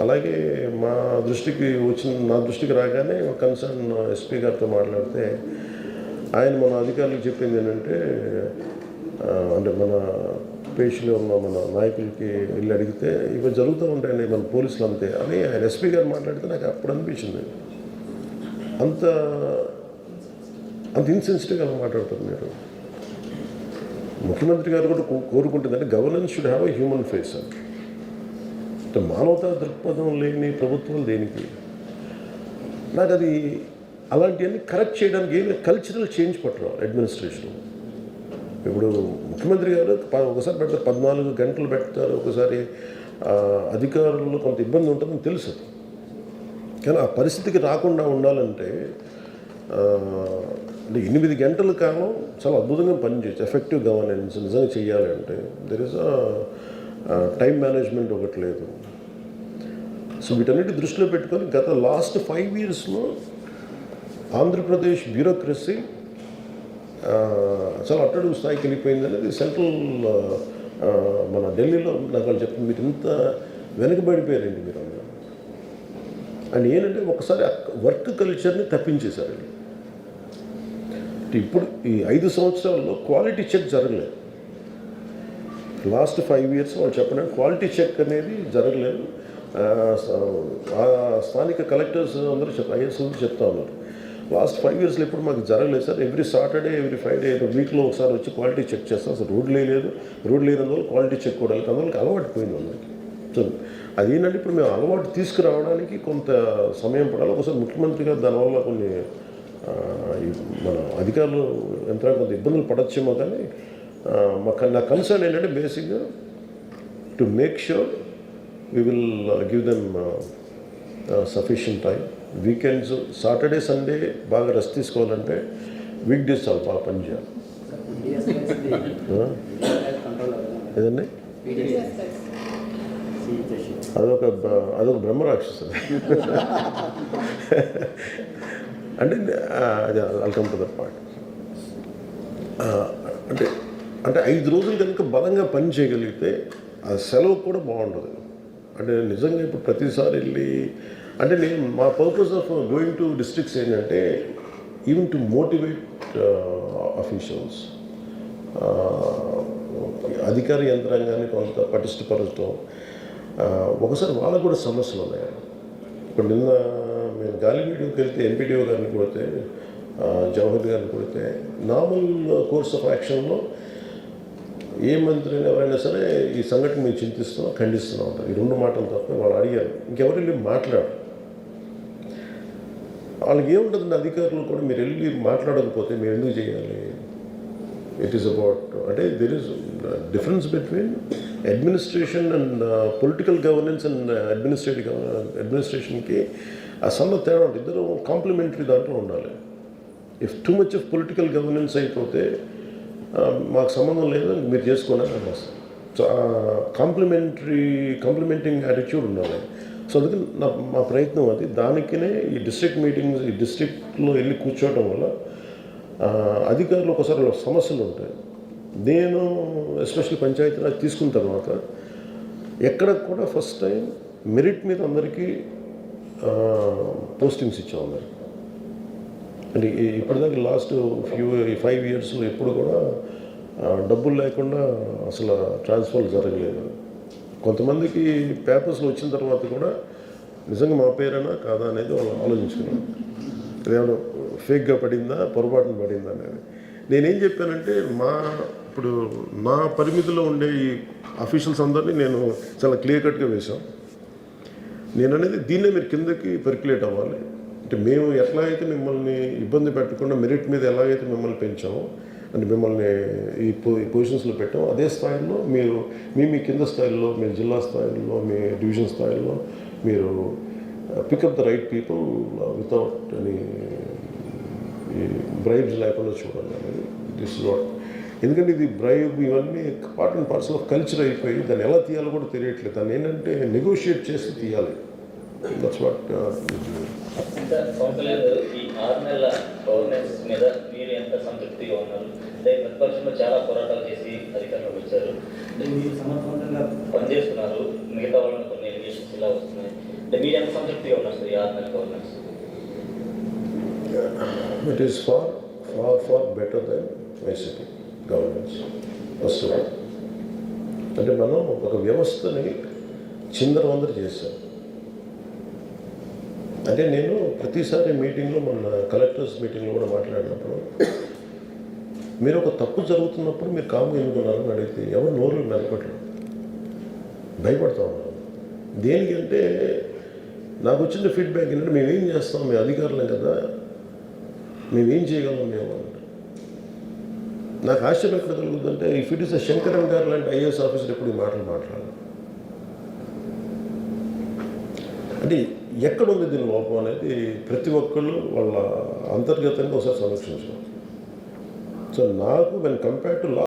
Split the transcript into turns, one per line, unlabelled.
అలాగే మా దృష్టికి వచ్చిన నా దృష్టికి రాగానే కన్సర్న్ ఎస్పీ గారితో మాట్లాడితే ఆయన మన అధికారులకు చెప్పింది ఏంటంటే అంటే మన పేషీలో ఉన్న మన నాయకులకి వెళ్ళి అడిగితే ఇవి జరుగుతూ ఉంటాయండి మన పోలీసులు అంతే అని ఆయన ఎస్పీ గారు మాట్లాడితే నాకు అప్పుడు అనిపించింది. అంత అంత ఇన్సెన్సిటివ్గా మాట్లాడుతారు మీరు? ముఖ్యమంత్రి గారు కూడా కోరుకుంటుందంటే governance should have a human face అంటే మానవతా దృక్పథం లేని ప్రభుత్వం దేనికి? నాకు అది అలాంటివన్నీ కరెక్ట్ చేయడానికి ఏమి కల్చరల్ చేంజ్ పట్టడం అడ్మినిస్ట్రేషన్ ఇప్పుడు ముఖ్యమంత్రి గారు ఒకసారి పెడతారు పద్నాలుగు గంటలు పెడతారు ఒకసారి అధికారుల్లో అధికారులు కొంత ఇబ్బంది ఉంటుందని తెలుసు కానీ ఆ పరిస్థితికి రాకుండా ఉండాలంటే అంటే ఎనిమిది గంటల కాలం చాలా అద్భుతంగా పనిచేయచ్చు. ఎఫెక్టివ్ గవర్నెన్స్ నిజంగా చేయాలి అంటే దెర్ ఇస్ టైం మేనేజ్మెంట్ ఒకటి లేదు. సో వీటన్నిటి దృష్టిలో పెట్టుకొని గత లాస్ట్ ఫైవ్ ఇయర్స్లో ఆంధ్రప్రదేశ్ బ్యూరోక్రసీ చాలా అట్టడుగు స్థాయికి వెళ్ళిపోయింది అనేది సెంట్రల్ మన ఢిల్లీలో నాకు వాళ్ళు చెప్పింది మీరు ఇంత వెనుకబడిపోయారండి మీరు అందరూ. అండ్ ఏంటంటే ఒకసారి వర్క్ కల్చర్ని తప్పించేశారండి. ఇప్పుడు ఈ ఐదు సంవత్సరాల్లో క్వాలిటీ చెక్ జరగలేదు. లాస్ట్ ఫైవ్ ఇయర్స్ వాళ్ళు చెప్పిన క్వాలిటీ చెక్ అనేది జరగలేదు. ఆ, స్థానిక కలెక్టర్స్ అందరూ చెప్ ఐఎస్ చెప్తా ఉన్నారు. లాస్ట్ ఫైవ్ ఇయర్స్లో ఎప్పుడు మాకు జరగలేదు sir. Every Saturday every Friday వీక్లో ఒకసారి వచ్చి క్వాలిటీ చెక్ చేస్తాం. సార్ రోడ్ లేదు. రోడ్ లేనందువల్ల క్వాలిటీ చెక్ కూడా అందువల్ల అలవాటు పోయింది అందరికి సో అదేంటంటే ఇప్పుడు మేము అలవాటు తీసుకురావడానికి కొంత సమయం పడాలి. ఒకసారి ముఖ్యమంత్రి గారు దానివల్ల కొన్ని మన అధికారులు యంత్రాంగం కొంత ఇబ్బందులు పడచ్చేమో కానీ మా నా కన్సర్న్ ఏంటంటే బేసిక్గా to make sure we will give them sufficient time weekends Saturday Sunday బాగా రెస్ట్ తీసుకోవాలంటే వీక్ డేస్ చాలా బాగా పనిచేయాలి ఆ? ఏదండి? అదొక అదొక బ్రహ్మరాక్షసు. అంటే అది వెల్కమ్ టు ద పార్ట్ అంటే అంటే ఐదు రోజులు కనుక బలంగా పని చేయగలిగితే ఆ సెలవు కూడా బాగుంటుంది అంటే నిజంగా ఇప్పుడు ప్రతిసారి వెళ్ళి అంటే నేను మా purpose of going to districts ఏంటంటే ఈవెన్ టు మోటివేట్ అఫీషియల్స్ అధికార యంత్రాంగాన్ని కొంత పటిష్టపరచడం. Uh, ఒకసారి వాళ్ళకు కూడా సమస్యలు ఉన్నాయి? ఇప్పుడు నిన్న మేము గాలివీడియోకి వెళ్తే ఎంపీడీఓ గారిని కొడితే uh, జవహర్ గారిని కొడితే నార్మల్ కోర్స్ ఆఫ్ యాక్షన్లో ఏ మంత్రిని ఎవరైనా సరే ఈ సంఘటన మేము చింతిస్తున్నాం ఖండిస్తున్నాం ఉంటారు ఈ రెండు మాటలు తప్ప వాళ్ళు అడిగారు. ఇంకెవరు వెళ్ళి మాట్లాడరు. వాళ్ళకి ఏముంటుంది అధికారులు కూడా మీరు వెళ్ళి మాట్లాడకపోతే మీరు ఎందుకు చేయాలి? ఇట్ ఈస్ అబౌట్ అంటే there is difference between administration and political governance and administrative అడ్మినిస్ట్రేషన్కి ఆ సన్న తేడా ఉంటుంది. ఇద్దరు కాంప్లిమెంటరీ దాంట్లో ఉండాలి. If too much of political governance అయిపోతే మాకు సంబంధం లేదు మీరు చేసుకోండి అని వస్తాం సో కాంప్లిమెంటరీ కాంప్లిమెంటింగ్ యాటిట్యూడ్ ఉండాలి. సో అందుకని నా మా ప్రయత్నం అది. దానికినే ఈ డిస్ట్రిక్ట్ మీటింగ్స్ ఈ డిస్ట్రిక్ట్లో వెళ్ళి కూర్చోవడం వల్ల అధికారులు ఒకసారి సమస్యలు ఉంటాయి. నేను ఎస్పెషల్లీ పంచాయతీరాజ్ తీసుకున్న తర్వాత ఎక్కడ కూడా ఫస్ట్ టైం మెరిట్ మీద అందరికీ పోస్టింగ్స్ ఇచ్చాం అందరికి. అంటే ఇప్పటిదాకా లాస్ట్ ఫ్యూ ఫైవ్ ఇయర్స్లో ఎప్పుడు కూడా డబ్బులు లేకుండా అసలు ట్రాన్స్ఫర్లు జరగలేదు. కొంతమందికి పేపర్స్లో వచ్చిన తర్వాత కూడా నిజంగా మా పేరేనా కాదా అనేది వాళ్ళు ఆలోచించుకున్నారు. ఇదేమన్నా ఫేక్గా పడిందా పొరపాటున పడిందా అనేది. నేనేం చెప్పానంటే మా ఇప్పుడు నా పరిమితిలో ఉండే ఈ అఫీషియల్స్ అందరినీ నేను చాలా క్లియర్ కట్గా వేశాను నేను అనేది దీన్నే మీరు కిందకి పెర్క్యులేట్ అవ్వాలి. అంటే మేము ఎట్లా అయితే మిమ్మల్ని ఇబ్బంది పెట్టకుండా మెరిట్ మీద ఎలాగైతే మిమ్మల్ని పెంచామో అంటే మిమ్మల్ని ఈ పొ ఈ పొజిషన్స్లో పెట్టాము అదే స్థాయిలో మీరు మీ మీ కింద స్థాయిలో మీ జిల్లా స్థాయిలో మీ డివిజన్ స్థాయిలో మీరు pick up the right people without any bribes లేకుండా చూడండి అనేది. దిస్ వాట్ ఎందుకంటే ఇది బ్రైబ్ ఇవన్నీ part and parcel of culture అయిపోయి దాన్ని ఎలా తీయాలో కూడా తెలియట్లేదు. దాన్ని ఏంటంటే నెగోషియేట్ చేసి తీయాలి. దట్స్ వాట్
ఇంకా ఈ ఆరు నెలల గవర్నెన్స్ మీద మీరు ఎంత సంతృప్తిగా ఉన్నారు? అంటే ప్రతిపక్షంలో చాలా పోరాటాలు చేసి అధికారంలోకి వచ్చారు. అంటే మీరు సమర్థవంతంగా పనిచేస్తున్నారు. మిగతా వాళ్ళని కొన్ని ఎలిగేషన్స్ ఇలా వస్తున్నాయి. అంటే మీరు ఎంత సంతృప్తిగా ఉన్నారు సార్ ఈ ఆరు నెలల governance
it is far far far better than YCP governance first అంటే మనం ఒక వ్యవస్థని చిందరవందరు చేశాం. అంటే నేను ప్రతిసారి మీటింగ్లో మొన్న కలెక్టర్స్ మీటింగ్లో కూడా మాట్లాడినప్పుడు మీరు ఒక తప్పు జరుగుతున్నప్పుడు మీరు కామ్గా ఎందుకున్నారని అడిగితే ఎవరు నోరు మెలపట్లేదు భయపడతా ఉన్నారు. దేనికంటే నాకు వచ్చిన ఫీడ్బ్యాక్ ఏంటంటే మేమేం చేస్తాం మీ అధికారులం కదా మేమేం చేయగలం మేము అంటే. నాకు ఆశ్చర్యం ఎక్కడ కలుగుతుందంటే if it is a Sankaran garu లాంటి ఐఏఎస్ ఆఫీసర్ ఎప్పుడు ఈ మాటలు మాట్లాడాలి అంటే ఎక్కడ ఉంది దీని లోపం అనేది ప్రతి ఒక్కళ్ళు వాళ్ళ అంతర్గతంగా ఒకసారి సమీక్షించాలి సో నాకు వెన్ కంపేర్ టు